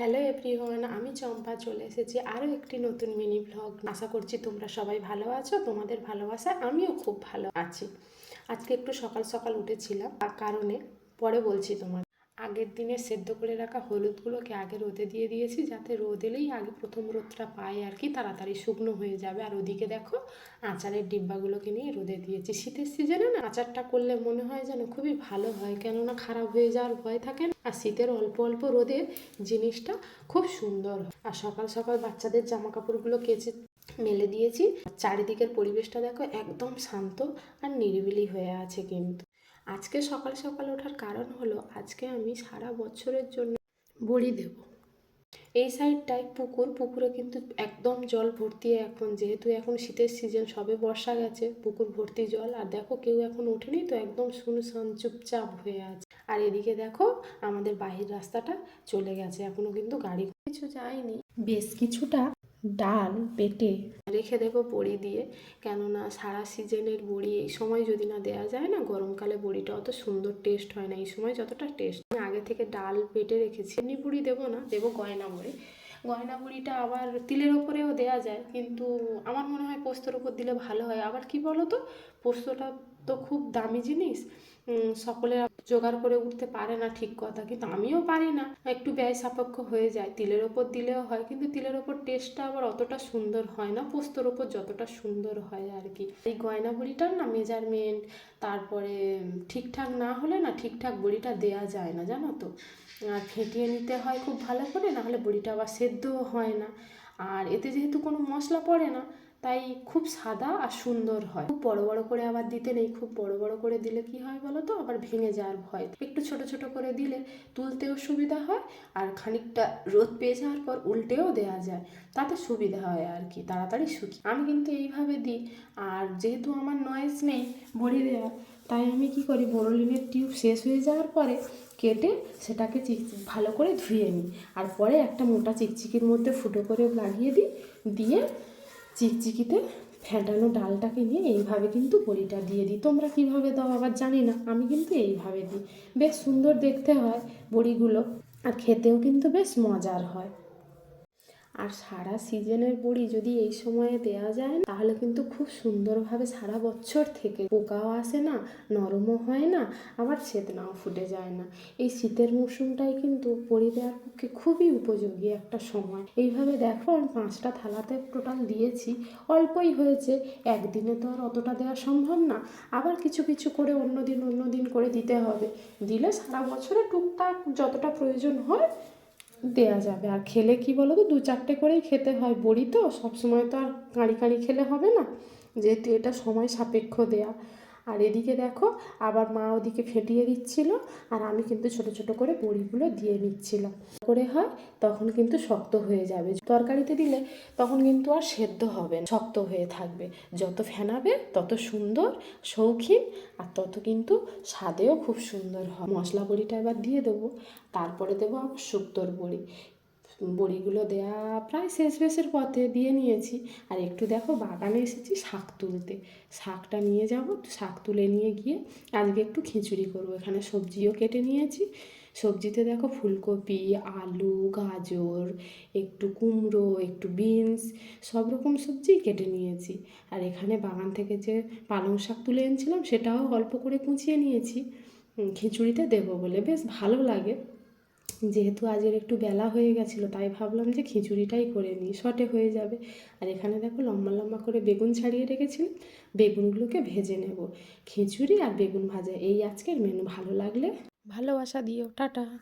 Hello everyone আমি চম্পা চলে এসেছি আরও একটি নতুন মিনি ব্লগ আশা করছি তোমরা সবাই ভালো আছো, তোমাদের ভালোবাসা আমিও খুব ভালো আছি। আজকে একটু সকাল সকাল উঠেছিলাম কারণে পরে বলছি তোমার আগের দিনে সেদ্ধ করে রাখা হলুদগুলোকে আগে রোদে দিয়ে দিয়েছি, যাতে রোদ এলেই আগে প্রথম রোদটা পায় আর কি, তাড়াতাড়ি শুকনো হয়ে যাবে। আর ওদিকে দেখো আচারের ডিব্বাগুলোকে নিয়ে রোদে দিয়েছি। শীতের সিজনে না আচারটা করলে মনে হয় যেন খুবই ভালো হয়, কেননা খারাপ হয়ে যাওয়ার ভয় থাকে আর শীতের অল্প অল্প রোদে জিনিসটা খুব সুন্দর হয়। আর সকাল সকাল বাচ্চাদের জামা কাপড়গুলো কেচে মেলে দিয়েছি। চারিদিকের পরিবেশটা দেখো একদম শান্ত আর নিরিবিলি হয়ে আছে কিন্তু। আজকে সকাল সকাল ওঠার কারণ হলো আজকে আমি সারা বছরের জন্য বড়ি দেব। এই সাইডটায় পুকুর, পুকুরে কিন্তু একদম জল ভর্তি এখন। যেহেতু এখন শীতের সিজন সবে বর্ষা গেছে, পুকুর ভর্তি জল। আর দেখো কেউ এখন ওঠেনি তো একদম শুনশান চুপচাপ হয়ে আছে। আর এদিকে দেখো আমাদের বাহির রাস্তাটা চলে গেছে। এখনও কিন্তু গাড়ি কিছু যায়নি। বেশ কিছুটা ডাল পেটে রেখে দেবো বড়ি দিয়ে। কেননা সারা সিজনের বড়ি এই সময় যদি না দেওয়া যায় না, গরমকালে বড়িটা অত সুন্দর টেস্ট হয় না। এই সময় যতটা টেস্ট আমি আগে থেকে ডাল পেটে রেখেছি। এমনি বড়ি দেবো না, দেবো গয়না বড়ি। গয়না বড়িটা আবার তিলের ওপরেও দেওয়া যায়, কিন্তু আমার মনে হয় পোস্তর ওপর দিলে ভালো হয়। আবার কি বলো তো পোস্তটা তো খুব দামি জিনিস সকলে জোগাড় করে উঠতে পারে না ঠিক কথা। কিন্তু আমিও পারি না। একটু ব্যয় সাপেক্ষ হয়ে যায়। তিলের ওপর দিলেও হয়, কিন্তু তিলের ওপর টেস্টটা আবার অতটা সুন্দর হয় না। পোস্তর ওপর যতটা সুন্দর হয় আর কি। এই গয়না বড়িটার না মেজারমেন্ট তারপরে ঠিকঠাক না হলে না ঠিকঠাক বড়িটা দেয়া যায় না, জানো তো? আর ফেটিয়ে নিতে হয় খুব ভালো করে না হলে বড়িটা আবার সেদ্ধও হয় না। আর এতে যেহেতু কোনো মশলা পড়ে না তাই খুব সাদা আর সুন্দর হয়। খুব বড় বড় করে আবার দিতে নেই, খুব বড় বড় করে দিলে কি হয় বলো তো? আবার ভেঙে যাওয়ার ভয়। একটু ছোট ছোট করে দিলে তুলতেও সুবিধা হয় আর খানিকটা রোদ পেয়ে যাওয়ার পর উল্টেও দেওয়া যায়। তাতে সুবিধা হয় আর কি, তাড়াতাড়ি শুকি। আমি কিন্তু এইভাবে দিই আর যেহেতু আমার নয়েজ নেই বড়ি দেওয়া তাই আমি কি করি, বোরোলিনের টিউব শেষ হয়ে যাওয়ার পরে কেটে সেটাকে চিক, ভালো করে ধুয়ে নিই। আর পরে একটা মোটা চিকচিকির মধ্যে ফুটো করে লাগিয়ে দিই, দিয়ে চিকচিকিতে ফ্যাটানো ডালটাকে নিয়ে এইভাবে কিন্তু বড়িটা দিয়ে দিই। তোমরা কীভাবে দাও আবার জানি না, আমি কিন্তু এইভাবে দিই। বেশ সুন্দর দেখতে হয় বড়িগুলো আর খেতেও কিন্তু বেশ মজার হয়। আর সারা সিজনের বড়ি যদি এই সময়ে দেওয়া যায়, তাহলে কিন্তু খুব সুন্দরভাবে সারা বছর থেকে পোকাও আসে না, নরমও হয় না, আবার চেতনাও ফুটে যায় না। এই শীতের মৌসুমটাই কিন্তু বড়ি দেওয়ার পক্ষে খুবই উপযোগী একটা সময়। এইভাবে দেখো, আমি পাঁচটা থালাতে টোটাল দিয়েছি। অল্পই হয়েছে, একদিনে তো আর অতটা দেওয়া সম্ভব না। আবার কিছু কিছু করে অন্য দিন অন্য দিন করে দিতে হবে। দিলে সারা বছরে টুকটাক যতটা প্রয়োজন হয় দেয়া যাবে। আর খেলে কি বলো তো দু চারটে করেই খেতে হয় বড়ি তো। সবসময় তো আর কাঁড়ি কাঁড়ি খেলে হবে না। যেহেতু এটা সময় সাপেক্ষ দেয়া। আর এদিকে দেখো, আবার মা ওদিকে ফেটিয়ে দিচ্ছিল আর আমি কিন্তু ছোট ছোট করে বড়িগুলো দিয়ে নিচ্ছিলাম করে হয় তখন কিন্তু শক্ত হয়ে যাবে। তরকারিতে দিলে তখন কিন্তু আর সেদ্ধ হবে শক্ত হয়ে থাকবে। যত ফেনাবে তত সুন্দর, শৌখিন আর তত কিন্তু স্বাদেও খুব সুন্দর হয়। মশলা বড়িটা এবার দিয়ে দেবো, তারপরে দেবো আবার শুক্তোর বড়ি। বড়িগুলো দেয়া প্রায় শেষ বেশের পথে দিয়ে নিয়েছি। আর একটু দেখো বাগানে এসেছি শাক তুলতে। শাকটা নিয়ে যাব, শাক তুলে নিয়ে গিয়ে আজকে একটু খিচুড়ি করব। এখানে সবজিও কেটে নিয়েছি। সবজিতে দেখো ফুলকপি, আলু, গাজর, একটু কুমড়ো, একটু বিনস, সব রকম সবজি কেটে নিয়েছি। আর এখানে বাগান থেকে যে পালং শাক তুলে এনেছিলাম সেটাও অল্প করে কুচিয়ে নিয়েছি। খিচুড়িতে দেবো বলে বেশ ভালো লাগে। যেহেতু আজের একটু বেলা হয়ে গেছিল, তাই ভাবলাম যে খিচুড়িটাই করে নিই শর্টে হয়ে যাবে। আর এখানে দেখো লম্বা লম্বা করে বেগুন ছাড়িয়ে রেখেছি বেগুনগুলোকে ভেজে নেব। খিচুড়ি আর বেগুন ভাজা, এই আজকের মেনু ভালো লাগলে ভালোবাসা দিও, টাটা।